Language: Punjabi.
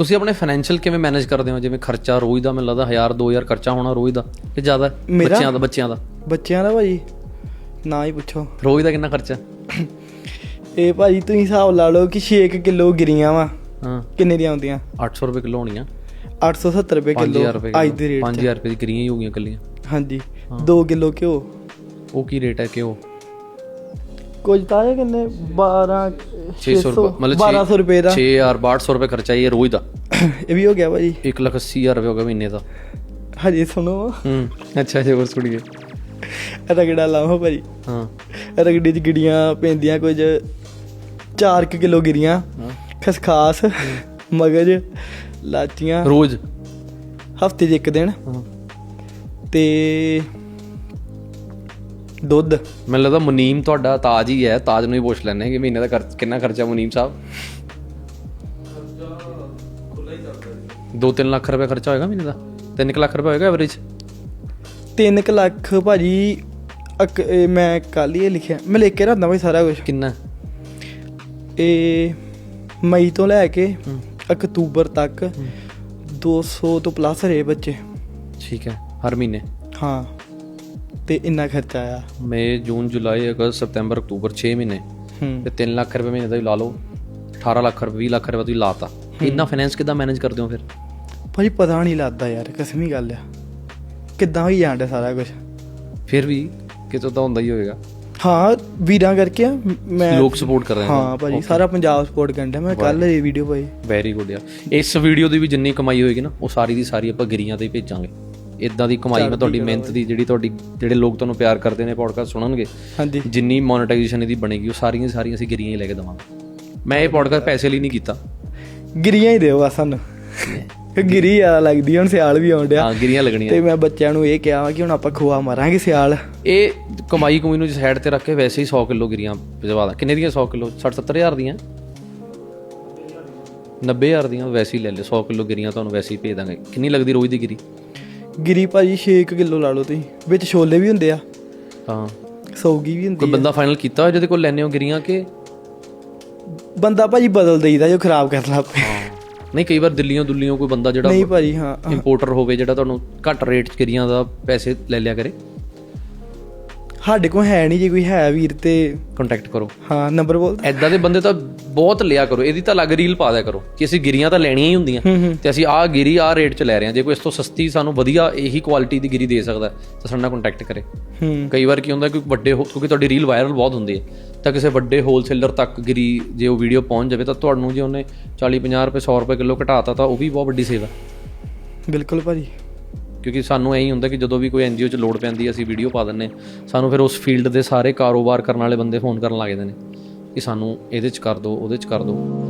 ਤੁਸੀਂ ਆਪਣੇ ਫਾਈਨੈਂਸ਼ੀਅਲ ਕਿਵੇਂ ਮੈਨੇਜ ਕਰਦੇ ਹੋ? ਜਿਵੇਂ ਖਰਚਾ ਰੋਜ਼ ਦਾ ਮੈਨੂੰ ਲੱਗਦਾ 1000 2000 ਖਰਚਾ ਹੋਣਾ ਰੋਜ਼ ਦਾ ਕਿ ਜ਼ਿਆਦਾ? ਬੱਚਿਆਂ ਦਾ ਬੱਚਿਆਂ ਦਾ। ਬੱਚਿਆਂ ਦਾ ਭਾਜੀ। ਨਾ ਹੀ ਪੁੱਛੋ। ਰੋਜ਼ ਦਾ ਕਿੰਨਾ ਖਰਚਾ? ਇਹ ਭਾਜੀ ਤੁਸੀਂ ਹਿਸਾਬ ਲਾ ਲਓ ਕਿ 6 ਕਿਲੋ ਗਿਰੀਆਂ ਵਾ। ਹਾਂ। ਕਿੰਨੇ ਦੀਆਂ ਆਉਂਦੀਆਂ 800 ਰੁਪਏ ਕਿਲੋ ਹੋਣੀਆਂ। 870 ਰੁਪਏ 5000 ਕਿਲੋ। ਅੱਜ ਦੇ ਰੇਟ 'ਚ। 5000 ਰੁਪਏ ਦੀ ਗਰੀਆਂ ਹੀ ਹੋ ਗਈਆਂ ਕੱਲੀਆਂ ਹਾਂਜੀ। 2 ਕਿਲੋ ਘਿਓ। ਉਹ ਕੀ ਰੇਟ ਹੈ ਉਹ ਕੁਝ ਤਾਂ ਇਹ ਕਿੰਨੇ? 12 600 ਰੁਪਏ ਮਤਲਬ 1200 ਰੁਪਏ ਦਾ। 6000 1200 ਰੁਪਏ ਖਰਚਾ ਇਹ ਰੋਜ਼ ਦਾ। ਇਹ ਵੀ ਹੋ ਗਿਆ ਭਾਜੀ। 1 ਲੱਖ 80000 ਰੁਪਏ ਹੋ ਗਿਆ ਮਹੀਨੇ ਦਾ। ਹਜੇ ਸੁਣੋ। ਹੂੰ ਅੱਛਾ ਜੀ ਹੋਰ ਸੁਣੀਏ। ਰਗੜਾ ਲਾਓ ਭਾਜੀ। ਹਾਂ। ਰਗੜੀ ਚ ਗਿੜੀਆਂ ਪੈਂਦੀਆਂ ਕੁਝ 4 ਕਿਲੋ ਗਿਰੀਆਂ। ਖਸਖਾਸ ਮਗਜ ਲਾਚੀਆਂ। ਰੋਜ਼। ਹਫ਼ਤੇ 'ਚ ਇੱਕ ਦਿਨ। ਤੇ ਦੁੱਧ। ਮੈਨੂੰ ਲੱਗਦਾ ਮੁਨੀਮ ਤੁਹਾਡਾ ਤਾਜ ਹੀ ਹੈ ਤਾਜ ਨੂੰ ਹੀ ਪੁੱਛ ਲੈਣੇ ਕਿ ਮਹੀਨੇ ਦਾ ਖਰਚ ਕਿੰਨਾ ਖਰਚਾ ਮੁਨੀਮ ਸਾਹਿਬ? 2-3 ਲੱਖ ਰੁਪਏ ਖਰਚਾ ਹੋਏਗਾ ਮਹੀਨੇ ਦਾ? 3 ਲੱਖ ਰੁਪਏ ਹੋਏਗਾ ਐਵਰੇਜ 3 ਲੱਖ ਭਾਜੀ ਮੈਂ ਕੱਲ ਹੀ ਲਿਖਿਆ। ਮੈਂ ਲਿਖ ਕੇ ਰੱਖਦਾ ਭਾਈ ਸਾਰਾ ਕੁਝ ਕਿੰਨਾ? ਇਹ ਮਈ ਤੋਂ ਲੈ ਕੇ ਅਕਤੂਬਰ ਤੱਕ 200 ਤੋਂ ਪਲੱਸ ਰਹੇ ਬੱਚੇ। ਠੀਕ ਹੈ ਹਰ ਮਹੀਨੇ? ਹਾਂ। ਤੇ ਇੰਨਾ ਖਰਚਾ ਆਇਆ? ਮਈ ਜੂਨ ਜੁਲਾਈ ਅਗਸਤ ਸਤੰਬਰ ਅਕਤੂਬਰ 6 ਮਹੀਨੇ। ਹੂੰ। ਤੇ 3 ਲੱਖ ਰੁਪਏ ਮਹੀਨੇ ਦਾ ਹੀ ਲਾ ਲਓ। 18 ਲੱਖ ਰੁਪਏ 20 ਲੱਖ ਰੁਪਏ ਤੁਸੀਂ ਲਾਤਾ। ਇੰਨਾ ਫਾਈਨੈਂਸ ਕਿੱਦਾਂ ਮੈਨੇਜ ਕਰਦੇ ਹੋ ਫਿਰ? ਭਾਜੀ ਪਤਾ ਨਹੀਂ ਲੱਗਦਾ ਯਾਰ ਕਸਮੀ ਗੱਲ ਆ। ਕਿੱਦਾਂ ਹੋਈ ਜਾਂਦਾ ਸਾਰਾ ਕੁਝ ਫਿਰ ਵੀ ਕਿਤੋਂ ਤਾਂ ਹੁੰਦਾ ਹੀ ਹੋਏਗਾ ਹਾਂ ਵੀਰਾਂ ਕਰਕੇ ਮੈਂ ਲੋਕ ਸਪੋਰਟ ਕਰ ਰਹੇ ਨੇ। ਹਾਂ ਭਾਜੀ ਸਾਰਾ ਪੰਜਾਬ ਸਪੋਰਟ ਕਰਦਾ ਮੈਂ ਕੱਲ ਇਹ ਵੀਡੀਓ ਪਾਈ। ਵੈਰੀ ਗੁੱਡ ਯਾਰ। ਇਸ ਵੀਡੀਓ ਦੀ ਵੀ ਜਿੰਨੀ ਕਮਾਈ ਹੋਏਗੀ ਨਾ ਉਹ ਸਾਰੀ ਦੀ ਸਾਰੀ ਆਪਾਂ ਗਿਰੀਆਂ ਤੇ ਹੀ ਭੇਜਾਂਗੇ। ਇਦਾਂ ਦੀ ਕਮਾਈ ਮੈਂ ਤੁਹਾਡੀ ਮਿਹਨਤ ਦੀ ਜਿਹੜੀ ਤੁਹਾਡੀ ਜਿਹੜੇ ਲੋਕ ਤੁਹਾਨੂੰ ਪਿਆਰ ਕਰਦੇ ਨੇ ਪੋਡਕਾਸਟ ਸੁਣਨਗੇ ਹਾਂਜੀ। ਜਿੰਨੀ ਮੋਨੇਟਾਈਜੇਸ਼ਨ ਇਹਦੀ ਬਣੇਗੀ ਉਹ ਸਾਰੀਆਂ ਸਾਰੀਆਂ ਅਸੀਂ ਗਿਰੀਆਂ ਹੀ ਲੈ ਕੇ ਦਵਾਂਗੇ। ਮੈਂ ਇਹ ਪੋਡਕਾਸਟ ਪੈਸੇ ਲਈ ਨਹੀਂ ਕੀਤਾ। ਗਿਰੀਆਂ ਹੀ ਦਿਓ ਆ ਸਾਨੂੰ। ਕਿ ਗਿਰੀ ਆ ਲੱਗਦੀ ਹੁਣ ਸਿਆਲ ਵੀ ਆਉਣ ਡਿਆ। ਹਾਂ ਗਿਰੀਆਂ ਲੱਗਣੀਆਂ। ਤੇ ਮੈਂ ਬੱਚਿਆਂ ਨੂੰ ਇਹ ਕਿਹਾ ਕਿ ਹੁਣ ਆਪਾਂ ਖੋਆ ਮਾਰਾਂਗੇ ਸਿਆਲ। ਇਹ ਕਮਾਈ ਕਮਾਈ ਨੂੰ ਸਾਈਡ ਤੇ ਰੱਖ ਕੇ ਵੈਸੇ ਹੀ 100 ਕਿਲੋ ਗਿਰੀਆਂ ਭਜਵਾ ਦਾਂ ਕਿੰਨੇ ਦੀਆਂ? 100 ਕਿਲੋ 60 70000 ਦੀਆਂ? 90000 ਦੀਆਂ ਵੈਸੇ ਹੀ ਲੈ ਲਿਓ। 100 ਕਿਲੋ ਗਿਰੀਆਂ ਤੁਹਾਨੂੰ ਵੈਸੇ ਹੀ ਭੇਜ ਦਾਂਗੇ। ਕਿੰਨੀ ਲੱਗਦੀ ਰੋਜ਼ ਦੀ ਗਿਰੀ? ਗਿਰੀ ਭਾਜੀ 6 ਕਿਲੋ ਲਾ ਲਓ ਤੁਸੀਂ। ਵਿੱਚ ਛੋਲੇ ਵੀ ਹੁੰਦੇ ਆ। ਹਾਂ। ਸੌਗੀ ਵੀ ਹੁੰਦੀ ਕੋਈ ਬੰਦਾ ਫਾਈਨਲ ਕੀਤਾ ਹੋਇਆ ਜਿਹਦੇ ਕੋਲ ਲੈਣੇ ਹੋ ਗਿਰੀਆਂ ਕਿ? ਬੰਦਾ ਭਾਜੀ ਬਦਲ ਦੇਈਦਾ ਜੋ ਖਰਾਬ ਕਰਨ ਲੱਗ ਪਿਆ ਨਹੀਂ ਕਈ ਵਾਰ ਦਿੱਲੀੋਂ ਦੁੱਲੀਓਂ ਕੋਈ ਬੰਦਾ ਜਿਹੜਾ ਨਹੀਂ ਭਾਜੀ ਹਾਂ ਇੰਪੋਰਟਰ ਹੋਵੇ ਜਿਹੜਾ ਤੁਹਾਨੂੰ ਘੱਟ ਰੇਟ 'ਚ ਗਿਰੀਆਂ ਦਾ ਪੈਸੇ ਲੈ ਲਿਆ ਕਰੇ। ਸਾਡੇ ਕੋਲ ਹੈ ਨਹੀਂ ਜੇ ਕੋਈ ਹੈ ਵੀਰ ਤੇ ਕੰਟੈਕਟ ਕਰੋ। ਹਾਂ ਨੰਬਰ ਬੋਲ ਐਦਾਂ ਦੇ ਬੰਦੇ ਤਾਂ ਬਹੁਤ ਲਿਆ ਕਰੋ। ਇਹਦੀ ਤਾਂ ਅਲੱਗ ਰੀਲ ਪਾ ਦਿਆ ਕਰੋ ਕਿ ਅਸੀਂ ਗਿਰੀਆਂ ਤਾਂ ਲੈਣੀਆਂ ਹੀ ਹੁੰਦੀਆਂ। ਤੇ ਅਸੀਂ ਆਹ ਗਿਰੀ ਆਹ ਰੇਟ 'ਚ ਲੈ ਰਹੇ ਹਾਂ। ਜੇ ਕੋਈ ਇਸ ਤੋਂ ਸਸਤੀ ਸਾਨੂੰ ਵਧੀਆ ਇਹੀ ਕੁਆਲਿਟੀ ਦੀ ਗਿਰੀ ਦੇ ਸਕਦਾ ਤਾਂ ਸਾਡੇ ਨਾਲ ਕੰਟੈਕਟ ਕਰੇ। ਹੂੰ। ਕਈ ਵਾਰ ਕੀ ਹੁੰਦਾ ਕਿ ਵੱਡੇ ਹੋ- ਕਿਉਂਕਿ ਤੁਹਾਡੀ ਰੀਲ ਵਾਇਰਲ ਬਹੁਤ ਹੁੰਦੀ ਹੈ ਤਾਂ ਕਿਸੇ ਵੱਡੇ ਹੋਲਸੇਲਰ ਤੱਕ ਗਿਰੀ ਜੇ ਉਹ ਵੀਡੀਓ ਪਹੁੰਚ ਜਾਵੇ ਤਾਂ ਤੁਹਾਨੂੰ ਜੇ ਉਹਨੇ 40 50 ਰੁਪਏ 100 ਰੁਪਏ ਕਿਲੋ ਘਟਾਤਾ ਤਾਂ ਉਹ ਵੀ ਬਹੁਤ ਵੱਡੀ ਸੇਵਾ ਬਿਲਕੁਲ ਭਾਜੀ। ਕਿਉਂਕਿ ਸਾਨੂੰ ਐਂ ਹੀ ਹੁੰਦਾ ਕਿ ਜਦੋਂ ਵੀ ਕੋਈ ਐਨਜੀਓ 'ਚ ਲੋੜ ਪੈਂਦੀ ਹੈ ਅਸੀਂ ਵੀਡੀਓ ਪਾ ਦਿੰਨੇ ਸਾਨੂੰ ਫਿਰ ਉਸ ਫੀਲਡ ਦੇ ਸਾਰੇ ਕਾਰੋਬਾਰ ਕਰਨ ਵਾਲੇ ਬੰਦੇ ਫੋਨ ਕਰਨ ਲੱਗ ਜਾਂਦੇ ਨੇ ਕਿ ਸਾਨੂੰ ਇਹਦੇ 'ਚ ਕਰ ਦਿਓ, ਉਹਦੇ 'ਚ ਕਰ ਦਿਓ।